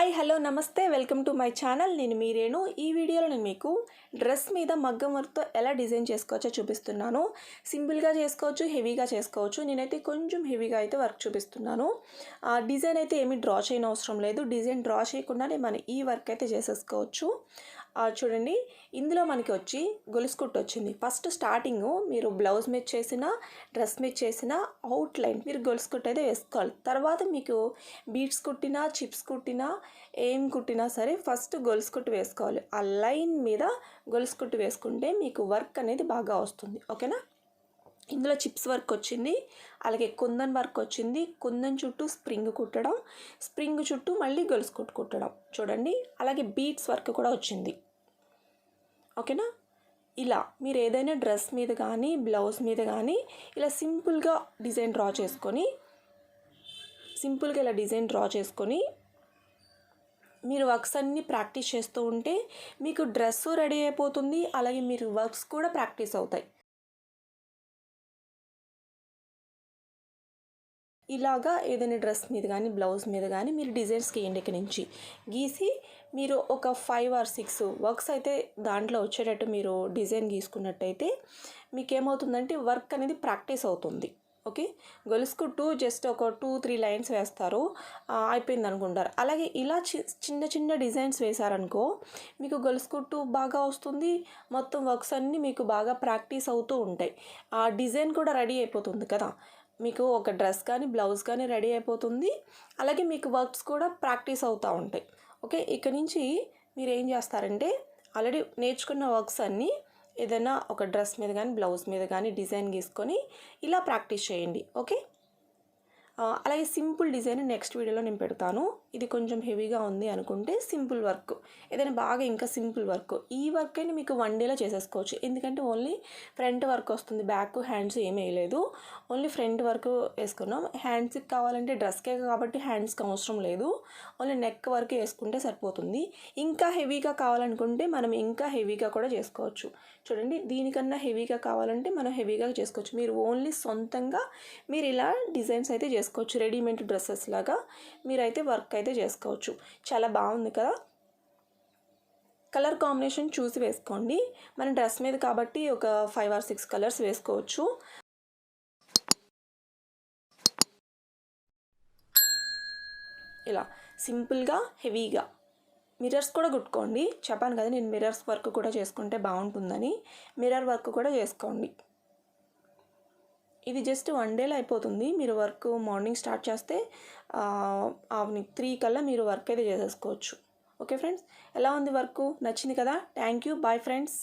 Hi hello నమస్తే welcome to my channel. నేను మీరేను ఈ వీడియోలో నేను మీకు డ్రెస్ మీద మగ్గం వర్క్తో ఎలా డిజైన్ చేసుకోవచ్చో చూపిస్తున్నాను. సింపుల్గా చేసుకోవచ్చు హెవీగా చేసుకోవచ్చు. నేనైతే కొంచెం హెవీగా అయితే వర్క్ చూపిస్తున్నాను. ఆ డిజైన్ అయితే ఏమీ డ్రా చేయని అవసరం లేదు. డిజైన్ డ్రా చేయకుండానే మనం ఈ వర్క్ అయితే చేసేసుకోవచ్చు. చూడండి. ఇందులో మనకి వచ్చి గొలుసు కుట్టు వచ్చింది. ఫస్ట్ స్టార్టింగ్ మీరు బ్లౌజ్ మీద చేసిన డ్రెస్ మీద చేసిన అవుట్ లైన్ మీరు గొలుసు కుట్టు అయితే వేసుకోవాలి. తర్వాత మీకు బీట్స్ కుట్టినా చిప్స్ కుట్టినా ఏం కుట్టినా సరే ఫస్ట్ గొలుసు కుట్టు వేసుకోవాలి. ఆ లైన్ మీద గొలుసు కుట్టు వేసుకుంటే మీకు వర్క్ అనేది బాగా వస్తుంది. ఓకేనా? ఇందులో చిప్స్ వర్క్ వచ్చింది అలాగే కుందన్ వర్క్ వచ్చింది. కుందన్ చుట్టూ స్ప్రింగ్ కుట్టడం స్ప్రింగ్ చుట్టూ మళ్ళీ గొలుసు కుట్టు కుట్టడం. చూడండి అలాగే బీట్స్ వర్క్ కూడా వచ్చింది. ఓకేనా? ఇలా మీరు ఏదైనా డ్రెస్ మీద కానీ బ్లౌజ్ మీద కానీ ఇలా సింపుల్గా డిజైన్ డ్రా చేసుకొని సింపుల్గా ఇలా డిజైన్ డ్రా చేసుకొని మీరు వర్క్స్ అన్నీ ప్రాక్టీస్ చేస్తూ ఉంటే మీకు డ్రెస్సు రెడీ అయిపోతుంది అలాగే మీరు వర్క్స్ కూడా ప్రాక్టీస్ అవుతాయి. ఇలాగా ఏదైనా డ్రెస్ మీద కానీ బ్లౌజ్ మీద కానీ మీరు డిజైన్స్ గీయండి ఇక్కడి నుంచి. గీసి మీరు ఒక ఫైవ్ ఆర్ సిక్స్ వర్క్స్ అయితే దాంట్లో వచ్చేటట్టు మీరు డిజైన్ గీసుకున్నట్టయితే మీకు ఏమవుతుందంటే వర్క్ అనేది ప్రాక్టీస్ అవుతుంది. ఓకే? గొలుసుకు టూ జస్ట్ ఒక టూ త్రీ లైన్స్ వేస్తారు. అయిపోయింది అనుకుంటారు. అలాగే ఇలా చి- చిన్న చిన్న డిజైన్స్ వేశారనుకో మీకు గొలుసుకు టూ బాగా వస్తుంది. మొత్తం వర్క్స్ అన్నీ మీకు బాగా ప్రాక్టీస్ అవుతూ ఉంటాయి. ఆ డిజైన్ కూడా రెడీ అయిపోతుంది కదా? మీకు ఒక డ్రెస్ కానీ బ్లౌజ్ కానీ రెడీ అయిపోతుంది. అలాగే మీకు వర్క్స్ కూడా ప్రాక్టీస్ అవుతూ ఉంటాయి. ఓకే? ఇక్కడ నుంచి మీరు ఏం చేస్తారంటే ఆల్రెడీ నేర్చుకున్న వర్క్స్ అన్నీ ఏదైనా ఒక డ్రెస్ మీద కానీ బ్లౌజ్ మీద కానీ డిజైన్ గీసుకొని ఇలా ప్రాక్టీస్ చేయండి. ఓకే? అలాగే సింపుల్ డిజైన్ నెక్స్ట్ వీడియోలో నేను పెడతాను. ఇది కొంచెం హెవీగా ఉంది అనుకుంటే సింపుల్ వర్క్. ఏదైనా బాగా ఇంకా సింపుల్ వర్క్. ఈ వర్క్ అయినా మీకు వన్ డేలో చేసేసుకోవచ్చు. ఎందుకంటే ఓన్లీ ఫ్రంట్ వర్క్ వస్తుంది. బ్యాక్ హ్యాండ్స్ ఏమీ వేయలేదు. ఓన్లీ ఫ్రంట్ వర్క్ వేసుకున్నాం. హ్యాండ్స్కి కావాలంటే డ్రెస్కే కాబట్టి హ్యాండ్స్కి అవసరం లేదు. ఓన్లీ నెక్ వర్క్ వేసుకుంటే సరిపోతుంది. ఇంకా హెవీగా కావాలనుకుంటే మనం ఇంకా హెవీగా కూడా చేసుకోవచ్చు. చూడండి దీనికన్నా హెవీగా కావాలంటే మనం హెవీగా చేసుకోవచ్చు. మీరు ఓన్లీ సొంతంగా మీరు ఇలా డిజైన్స్ అయితే చేసుకోవచ్చు. రెడీమేడ్ డ్రెస్సెస్ లాగా. మీరైతే వర్క్ అయితే చేసుకోవచ్చు. చాలా బాగుంది కదా? కలర్ కాంబినేషన్ చూసి వేసుకోండి. మన డ్రెస్ మీద కాబట్టి ఒక ఫైవ్ ఆర్ సిక్స్ కలర్స్ వేసుకోవచ్చు. ఇలా సింపుల్గా హెవీగా మిర్రర్స్ కూడా కుట్టుకోండి. చెప్పాను కదా నేను మిర్రర్స్ వర్క్ కూడా చేసుకుంటే బాగుంటుందని. మిర్రర్ వర్క్ కూడా చేసుకోండి. ఇది జస్ట్ వన్ డేలో అయిపోతుంది. మీరు వర్క్ మార్నింగ్ స్టార్ట్ చేస్తే త్రీ కల్లా మీరు వర్క్ అయితే చేసేసుకోవచ్చు. ఓకే ఫ్రెండ్స్ ఎలా ఉంది వర్క్ నచ్చింది కదా? Thank you bye friends